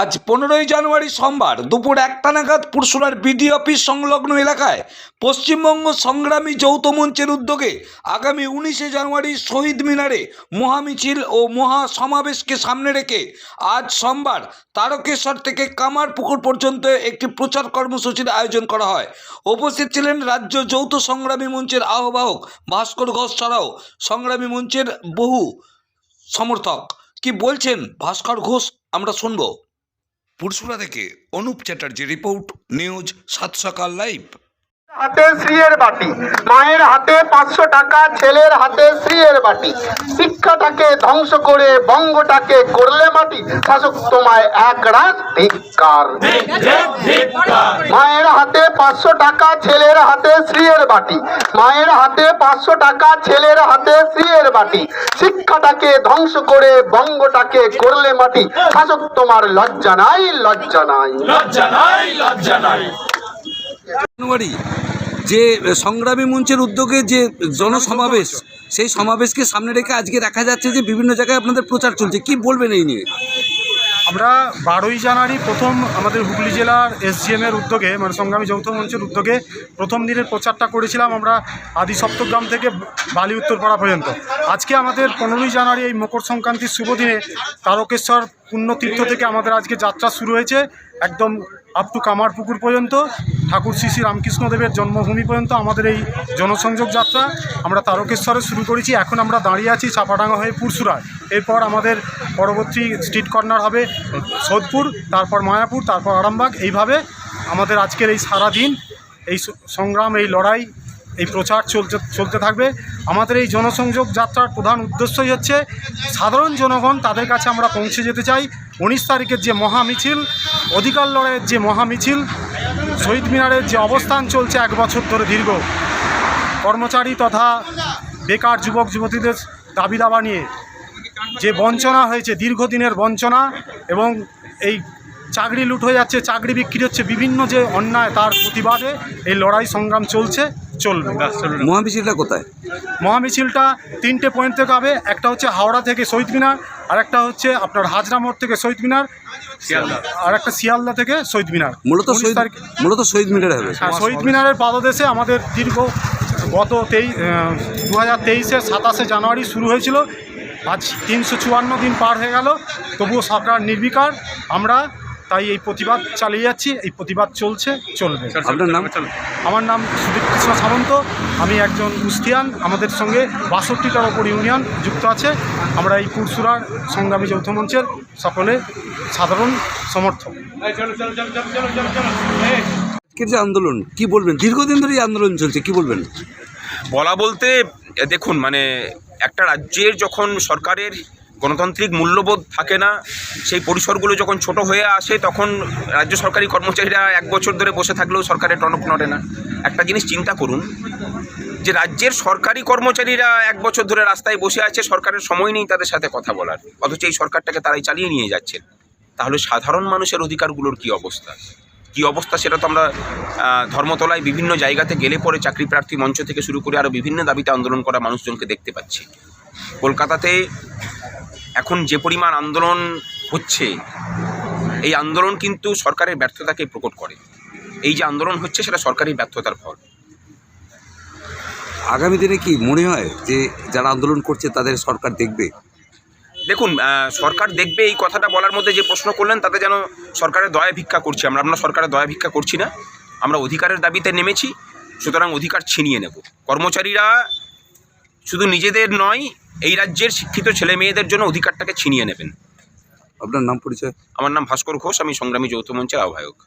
আজ পনেরোই জানুয়ারি সোমবার দুপুর একটা নাগাদ পুরসুরার বিডি অফিস সংলগ্ন এলাকায় পশ্চিমবঙ্গ সংগ্রামী যৌথ মঞ্চের উদ্যোগে আগামী উনিশে জানুয়ারি শহীদ মিনারে মহামিছিল ও মহা সমাবেশকে সামনে রেখে আজ সোমবার তারকেশ্বর থেকে কামারপুকুর পর্যন্ত একটি প্রচার কর্মসূচির আয়োজন করা হয়। উপস্থিত ছিলেন রাজ্য যৌথ সংগ্রামী মঞ্চের আহ্বায়ক ভাস্কর ঘোষ ছাড়াও সংগ্রামী মঞ্চের বহু সমর্থক। কি বলছেন ভাস্কর ঘোষ? আমরা শুনব। পুরসুরা থেকে অনুপ চ্যাটার্জি রিপোর্ট নিউজ সাত সকাল লাইভ। হাতে শ্রীয়ের বাটি, মায়ের হাতে পাঁচশো টাকা, ছেলের হাতে শ্রীয়ের বাটি। শিক্ষাটাকে ধ্বংস করে বঙ্গটাকে করলে মাটি, শাসক তোমায় এক রাত ধিক্কার। মায়ের হাতে পাঁচশো টাকা, ছেলের হাতে শ্রীয়ের বাটি। মায়ের হাতে পাঁচশো টাকা, ছেলের হাতে শ্রীয়ের বাটি। শিক্ষাটাকে ধ্বংস করে বঙ্গটাকে করলে মাটি, শাসক তোমার লজ্জা নাই লজ্জা নাই। লজ্জা নাই লজ্জা নাই। জানুয়ারি যে সংগ্রামী মঞ্চের উদ্যোগে যে জনসমাবেশ, সেই সমাবেশকে সামনে রেখে আজকে দেখা যাচ্ছে যে বিভিন্ন জায়গায় আপনাদের প্রচার চলছে। কি বলবেন এই নিয়ে? আমরা বারোই জানুয়ারি প্রথম আমাদের হুগলি জেলার এসজিএম এর উদ্যোগে মানে সংগ্রামী যৌথ মঞ্চের উদ্যোগে প্রথম দিনের প্রচারটা করেছিলাম আমরা আদি সপ্তগ্রাম থেকে বালি উত্তরপাড়া পর্যন্ত। আজকে আমাদের পনেরোই জানুয়ারি এই মকর সংক্রান্তির শুভ দিনে তারকেশ্বর পুণ্যতীর্থ থেকে আমাদের আজকে যাত্রা শুরু হয়েছে, একদম আপ টু কামারপুকুর পর্যন্ত, ঠাকুর শ্রী শ্রী রামকৃষ্ণদেবের জন্মভূমি পর্যন্ত আমাদের এই জনসংযোগ যাত্রা। আমরা তারকেশ্বরে শুরু করেছি, এখন আমরা দাঁড়িয়ে আছি চাপাডাঙ্গা হয়ে পুরসুরায়। এরপর আমাদের পরবর্তী স্ট্রিট কর্নার হবে সোদপুর, তারপর মায়াপুর, তারপর আরামবাগ। এইভাবে আমাদের আজকের এই সারা দিন এই সংগ্রাম, এই লড়াই এই প্রচার চলতে চলতে থাকবে। আমাদের এই জনসংযোগ যাত্রার প্রধান উদ্দেশ্যই হচ্ছে, সাধারণ জনগণ তাদের কাছে আমরা পৌঁছে যেতে চাই। উনিশ তারিখের যে মহামিছিল অধিকার লড়াইয়ের যে মহামিছিল শহীদ মিনারের যে অবস্থান চলছে এক বছর ধরে দীর্ঘ। কর্মচারী তথা বেকার যুবক, যুবতীদের দাবি দাবা নিয়ে যে বঞ্চনা হয়েছে, দীর্ঘদিনের বঞ্চনা এবং এই চাকরি লুট হয়ে যাচ্ছে, চাকরি বিক্রি হচ্ছে, বিভিন্ন যে অন্যায় তার প্রতিবাদে এই লড়াই সংগ্রাম চলছে। চলবে মহামিছিলটা কোথায়? মহামিছিলটা তিনটে পয়েন্ট থেকে হবে একটা হচ্ছে হাওড়া থেকে শহীদ মিনার আর একটা হচ্ছে আপনার হাজরা মোড় থেকে শহীদ মিনার আর একটা শিয়ালদা থেকে শহীদ মিনার। মূলত শহীদ মূলত শহীদ মিনারে হবে। হ্যাঁ শহীদ মিনারের পাদদেশে আমাদের দীর্ঘ গত তেই দু হাজার তেইশে সাতাশে জানুয়ারি শুরু হয়েছিল। আজ তিনশো চুয়ান্ন দিন পার হয়ে গেল। তবুও সরকার নির্বিকার। আমরা তাই এই প্রতিবাদ চালিয়ে যাচ্ছি এই প্রতিবাদ চলছে চলবে। আপনার নাম? আমার নাম সুদীপ কৃষ্ণ সামন্ত আমি একজন উস্তিয়ান আমাদের সঙ্গে বাষট্টিটার ওপর ইউনিয়ন যুক্ত আছে। আমরা এই পুরসুরার সংগ্রামী যৌথ মঞ্চের সকলে সাধারণ সমর্থক। আজকের যে আন্দোলন কি বলবেন? দীর্ঘদিন ধরে এই আন্দোলন চলছে কি বলবেন? বলা বলতে দেখুন মানে একটা রাজ্যের যখন সরকারের গণতান্ত্রিক মূল্যবোধ থাকে না, সেই পরিসরগুলো যখন ছোট হয়ে আসে, তখন রাজ্য সরকারি কর্মচারীরা এক বছর ধরে বসে থাকলেও সরকারের টনক নড়ে না। একটা জিনিস চিন্তা করুন, যে রাজ্যের সরকারি কর্মচারীরা এক বছর ধরে রাস্তায় বসে আছে, সরকারের সময় নেই তাদের সাথে কথা বলার। অথচ এই সরকারটাকে তারাই চালিয়ে নিয়ে যাচ্ছেন। তাহলে সাধারণ মানুষের অধিকারগুলোর কি অবস্থা? কি অবস্থা সেটা তো আমরা ধর্মতলায় বিভিন্ন জায়গাতে গেলে পরে চাকরি প্রার্থী মঞ্চ থেকে শুরু করে আরও বিভিন্ন দাবিতে আন্দোলন করা মানুষজনকে দেখতে পাচ্ছি। কলকাতাতে এখন যে পরিমাণ আন্দোলন হচ্ছে এই আন্দোলন কিন্তু সরকারের ব্যর্থতাকে প্রকট করে। এই যে আন্দোলন হচ্ছে সেটা সরকারি ব্যর্থতার ফল। আগামী দিনে কি মনে হয় যে যারা আন্দোলন করছে তাদের সরকার দেখবে? দেখুন সরকার দেখবে এই কথাটা বলার মধ্যে যে প্রশ্ন করলেন তাতে যেন সরকারের দয়া ভিক্ষা করছি আমরা। আমরা সরকারের দয়া ভিক্ষা করছি না। আমরা অধিকারের দাবিতে নেমেছি সুতরাং অধিকার ছিনিয়ে নেব। কর্মচারীরা শুধু নিজেদের নয় এই রাজ্যের শিক্ষিত ছেলে মেয়েদের জন্য অধিকারটাকে ছিনিয়ে নেবেন। আপনার নাম পরিচয়? আমার নাম ভাস্কর ঘোষ আমি সংগ্রামী যৌথ মঞ্চের আহ্বায়ক।